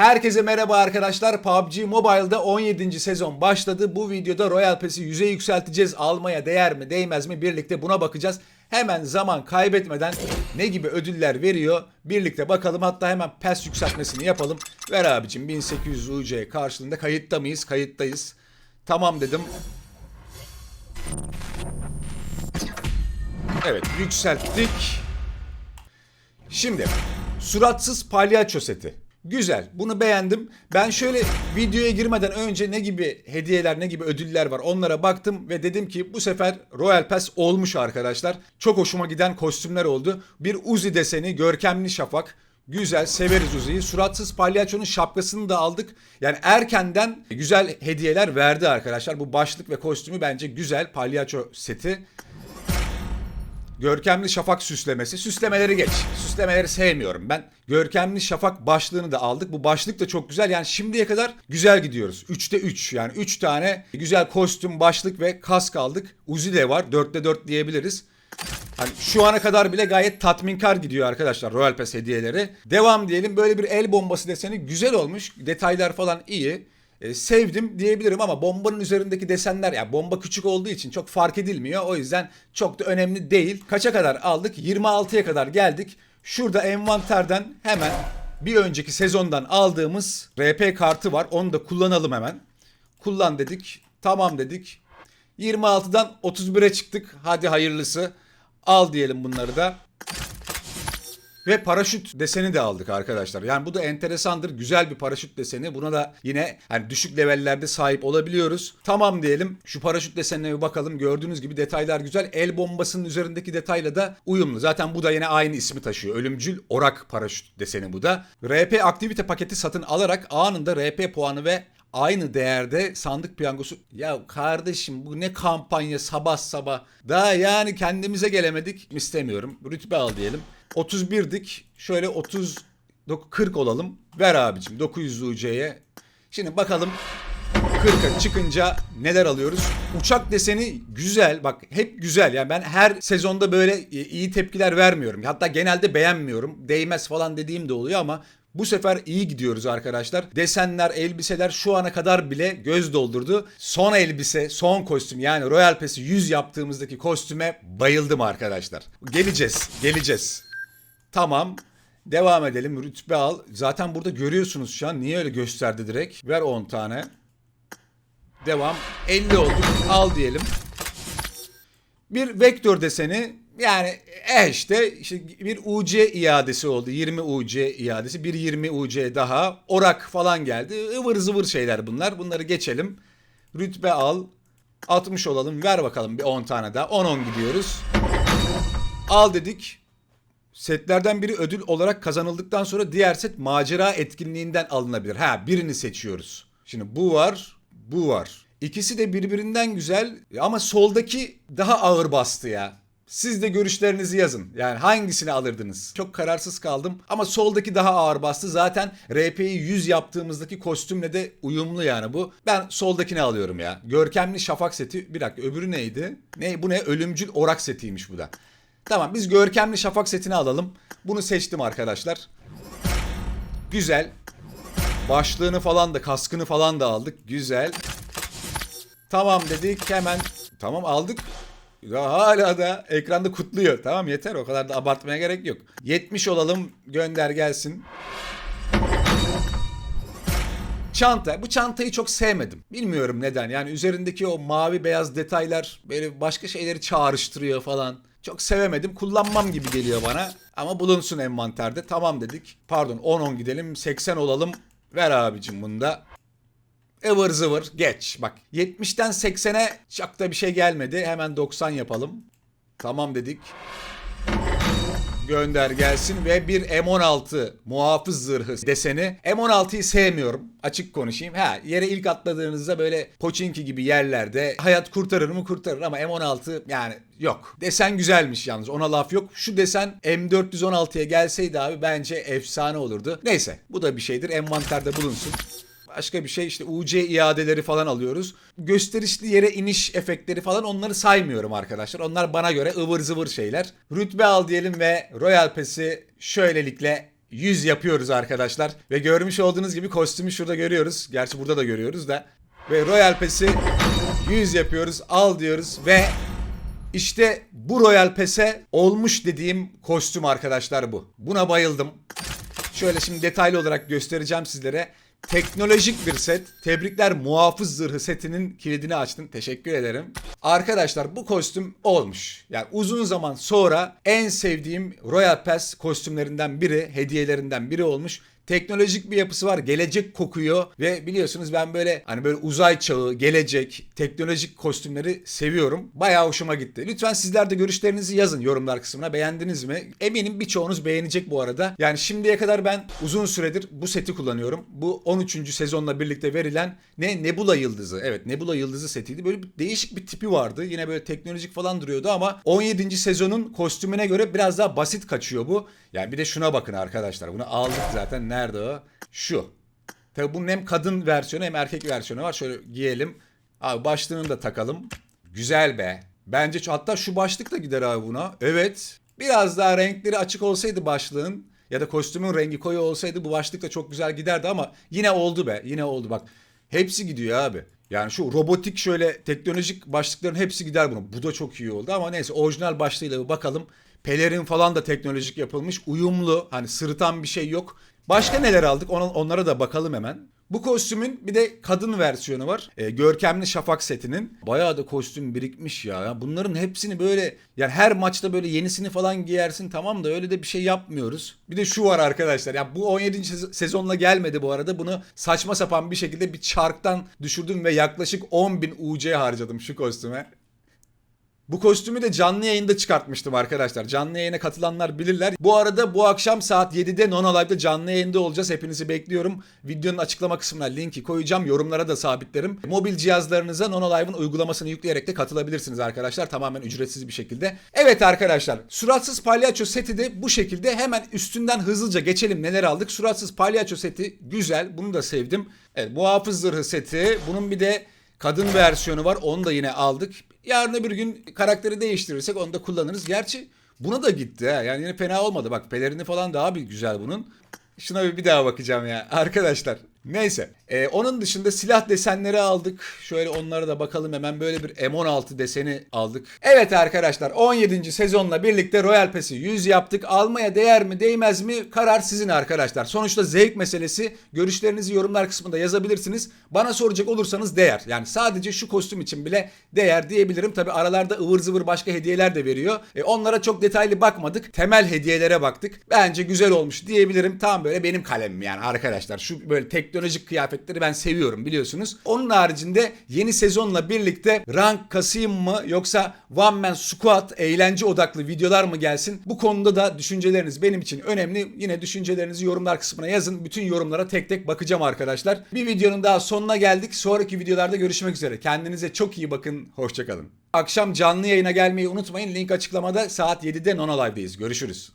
Herkese merhaba arkadaşlar. PUBG Mobile'da 17. sezon başladı. Bu videoda Royal Pass'i 100'e yükselteceğiz. Almaya değer mi değmez mi birlikte buna bakacağız. Hemen zaman kaybetmeden ne gibi ödüller veriyor birlikte bakalım. Hatta hemen PES yükseltmesini yapalım. Ver abicim 1800 UC karşılığında kayıtta mıyız? Kayıttayız. Tamam dedim. Evet yükselttik. Şimdi suratsız palyaço seti. Güzel. Bunu beğendim. Ben şöyle videoya girmeden önce ne gibi hediyeler, ne gibi ödüller var onlara baktım ve dedim ki bu sefer Royal Pass olmuş arkadaşlar. Çok hoşuma giden kostümler oldu. Bir Uzi deseni, görkemli şafak. Güzel, severiz Uzi'yi. Suratsız palyaçonun şapkasını da aldık. Yani erkenden güzel hediyeler verdi arkadaşlar. Bu başlık ve kostümü bence güzel palyaço seti. Görkemli şafak süslemesi. Süslemeleri geç. Süslemeleri sevmiyorum ben. Görkemli şafak başlığını da aldık. Bu başlık da çok güzel. Yani şimdiye kadar güzel gidiyoruz. 3'te 3 yani 3 tane güzel kostüm, başlık ve kask aldık. Uzi de var. 4'te 4 diyebiliriz. Hani şu ana kadar bile gayet tatminkar gidiyor arkadaşlar Royal Pass hediyeleri. Devam diyelim. Böyle bir el bombası deseni güzel olmuş. Detaylar falan iyi. E, sevdim diyebilirim ama bombanın üzerindeki desenler ya bomba küçük olduğu için çok fark edilmiyor. O yüzden çok da önemli değil. Kaça kadar aldık? 26'ya kadar geldik. Şurada envanterden hemen bir önceki sezondan aldığımız RP kartı var. Onu da kullanalım hemen. Kullan dedik. Tamam dedik. 26'dan 31'e çıktık. Hadi hayırlısı. Al diyelim bunları da. Ve paraşüt deseni de aldık arkadaşlar. Yani bu da enteresandır. Güzel bir paraşüt deseni. Buna da yine hani düşük levellerde sahip olabiliyoruz. Tamam diyelim. Şu paraşüt desenine bir bakalım. Gördüğünüz gibi detaylar güzel. El bombasının üzerindeki detayla da uyumlu. Zaten bu da yine aynı ismi taşıyor. Ölümcül orak paraşüt deseni bu da. RP aktivite paketi satın alarak anında RP puanı ve aynı değerde sandık piyangosu. Ya kardeşim bu ne kampanya sabah sabah. Daha yani kendimize gelemedik. İstemiyorum. Rütbe al diyelim. 31'dik. Şöyle 30 40 olalım. Ver abicim 900 UC'ye. Şimdi bakalım 40'a çıkınca neler alıyoruz? Uçak deseni güzel. Bak hep güzel. Yani ben her sezonda böyle iyi tepkiler vermiyorum. Hatta genelde beğenmiyorum. Değmez falan dediğim de oluyor ama bu sefer iyi gidiyoruz arkadaşlar. Desenler, elbiseler şu ana kadar bile göz doldurdu. Son elbise, son kostüm yani Royal Pass'i 100 yaptığımızdaki kostüme bayıldım arkadaşlar. Geleceğiz, geleceğiz. Tamam. Devam edelim. Rütbe al. Zaten burada görüyorsunuz şu an. Niye öyle gösterdi direkt? Ver 10 tane. Devam. 50 olduk. Al diyelim. Bir vektör deseni yani e işte, işte bir UC iadesi oldu. 20 UC iadesi. Bir 20 UC daha. Orak falan geldi. ıvır zıvır şeyler bunlar. Bunları geçelim. Rütbe al. 60 olalım. Ver bakalım bir 10 tane daha. 10-10 gidiyoruz. Al dedik. Setlerden biri ödül olarak kazanıldıktan sonra diğer set macera etkinliğinden alınabilir. Ha birini seçiyoruz. Şimdi bu var, bu var. İkisi de birbirinden güzel ama soldaki daha ağır bastı ya. Siz de görüşlerinizi yazın. Yani hangisini alırdınız? Çok kararsız kaldım ama soldaki daha ağır bastı. Zaten RP'yi 100 yaptığımızdaki kostümle de uyumlu yani bu. Ben soldakini alıyorum ya. Görkemli şafak seti. Bir dakika öbürü neydi? Ne bu ne? Ölümcül orak setiymiş bu da. Tamam biz görkemli şafak setini alalım. Bunu seçtim arkadaşlar. Güzel. Başlığını falan da kaskını falan da aldık. Güzel. Tamam dedik hemen. Tamam aldık. Ya hala da ekranda kutluyor. Tamam yeter o kadar da abartmaya gerek yok. 70 olalım gönder gelsin. Çanta. Bu çantayı çok sevmedim. Bilmiyorum neden. Yani üzerindeki o mavi beyaz detaylar böyle başka şeyleri çağrıştırıyor falan. Çok sevemedim. Kullanmam gibi geliyor bana. Ama bulunsun envanterde. Tamam dedik. Pardon 10-10 gidelim. 80 olalım. Ver abicim bunu da. Ivır zıvır geç. Bak 70'ten 80'e çok da bir şey gelmedi. Hemen 90 yapalım. Tamam dedik. Gönder gelsin ve bir M16 muhafız zırhı deseni. M16'yı sevmiyorum. Açık konuşayım. Ha yere ilk atladığınızda böyle Pochinki gibi yerlerde hayat kurtarır mı kurtarır ama M16 yani yok. Desen güzelmiş yalnız ona laf yok. Şu desen M416'ya gelseydi abi bence efsane olurdu. Neyse bu da bir şeydir. Envanterde bulunsun. Başka bir şey işte UC iadeleri falan alıyoruz. Gösterişli yere iniş efektleri falan onları saymıyorum arkadaşlar. Onlar bana göre ıvır zıvır şeyler. Rütbe al diyelim ve Royal Pass'i şöylelikle 100 yapıyoruz arkadaşlar. Ve görmüş olduğunuz gibi kostümü şurada görüyoruz. Gerçi burada da görüyoruz da. Ve Royal Pass'i 100 yapıyoruz. Al diyoruz ve işte bu Royal Pass'e olmuş dediğim kostüm arkadaşlar bu. Buna bayıldım. Şöyle şimdi detaylı olarak göstereceğim sizlere. Teknolojik bir set. Tebrikler muhafız zırhı setinin kilidini açtın. Teşekkür ederim. Arkadaşlar bu kostüm olmuş. Yani uzun zaman sonra en sevdiğim Royal Pass kostümlerinden biri, hediyelerinden biri olmuş. Teknolojik bir yapısı var. Gelecek kokuyor ve biliyorsunuz ben böyle hani böyle uzay çağı, gelecek, teknolojik kostümleri seviyorum. Bayağı hoşuma gitti. Lütfen sizler de görüşlerinizi yazın yorumlar kısmına. Beğendiniz mi? Eminim birçoğunuz beğenecek bu arada. Yani şimdiye kadar ben uzun süredir bu seti kullanıyorum. Bu 13. sezonla birlikte verilen ne Nebula Yıldızı. Evet Nebula Yıldızı setiydi. Böyle bir değişik bir tipi vardı. Yine böyle teknolojik falan duruyordu ama 17. sezonun kostümüne göre biraz daha basit kaçıyor bu. Yani bir de şuna bakın arkadaşlar. Bunu aldık zaten. Nerede o? Şu. Tabii bunun hem kadın versiyonu hem erkek versiyonu var. Şöyle giyelim. Abi başlığını da takalım. Güzel be. Bence hatta şu başlık da gider abi buna. Evet. Biraz daha renkleri açık olsaydı başlığın ya da kostümün rengi koyu olsaydı bu başlık da çok güzel giderdi ama yine oldu be. Yine oldu bak. Hepsi gidiyor abi. Yani şu robotik şöyle teknolojik başlıkların hepsi gider buna. Bu da çok iyi oldu ama neyse orijinal başlığıyla bir bakalım. Pelerin falan da teknolojik yapılmış. Uyumlu. Hani sırıtan bir şey yok. Başka neler aldık? Ona, onlara da bakalım hemen. Bu kostümün bir de kadın versiyonu var. Ee, görkemli Şafak setinin. Bayağı da kostüm birikmiş ya. Bunların hepsini böyle yani her maçta böyle yenisini falan giyersin tamam da öyle de bir şey yapmıyoruz. Bir de şu var arkadaşlar. Ya bu 17. sez- sezonla gelmedi bu arada. Bunu saçma sapan bir şekilde bir çarktan düşürdüm ve yaklaşık 10.000 UC harcadım şu kostüme. Bu kostümü de canlı yayında çıkartmıştım arkadaşlar. Canlı yayına katılanlar bilirler. Bu arada bu akşam saat 7'de Nono Live'da canlı yayında olacağız. Hepinizi bekliyorum. Videonun açıklama kısmına linki koyacağım. Yorumlara da sabitlerim. Mobil cihazlarınıza Nono Live'ın uygulamasını yükleyerek de katılabilirsiniz arkadaşlar. Tamamen ücretsiz bir şekilde. Evet arkadaşlar. Suratsız palyaço seti de bu şekilde. Hemen üstünden hızlıca geçelim neler aldık. Suratsız palyaço seti güzel. Bunu da sevdim. Evet muhafız zırhı seti. Bunun bir de Kadın versiyonu var. Onu da yine aldık. Yarın öbür gün karakteri değiştirirsek onu da kullanırız. Gerçi buna da gitti ha. Yani yine fena olmadı. Bak pelerini falan daha bir güzel bunun. Şuna bir, bir daha bakacağım ya. Arkadaşlar neyse. Ee, onun dışında silah desenleri aldık. Şöyle onlara da bakalım hemen. Böyle bir M16 deseni aldık. Evet arkadaşlar 17. sezonla birlikte Royal Pass'i 100 yaptık. Almaya değer mi değmez mi karar sizin arkadaşlar. Sonuçta zevk meselesi. Görüşlerinizi yorumlar kısmında yazabilirsiniz. Bana soracak olursanız değer. Yani sadece şu kostüm için bile değer diyebilirim. Tabi aralarda ıvır zıvır başka hediyeler de veriyor. E, onlara çok detaylı bakmadık. Temel hediyelere baktık. Bence güzel olmuş diyebilirim. Tam böyle benim kalemim yani arkadaşlar. Şu böyle teknolojik kıyafetleri ben seviyorum biliyorsunuz. Onun haricinde yeni sezonla birlikte rank kasayım mı yoksa one man squat eğlence odaklı videolar mı gelsin? Bu konuda da düşünceleriniz benim için önemli. Yine düşüncelerinizi yorumlar kısmına yazın. Bütün yorumlara tek tek bakacağım arkadaşlar. Bir videonun daha sonuna geldik. Sonraki videolarda görüşmek üzere. Kendinize çok iyi bakın. Hoşçakalın. Akşam canlı yayına gelmeyi unutmayın. Link açıklamada saat 7'de Nono Live'deyiz. Görüşürüz.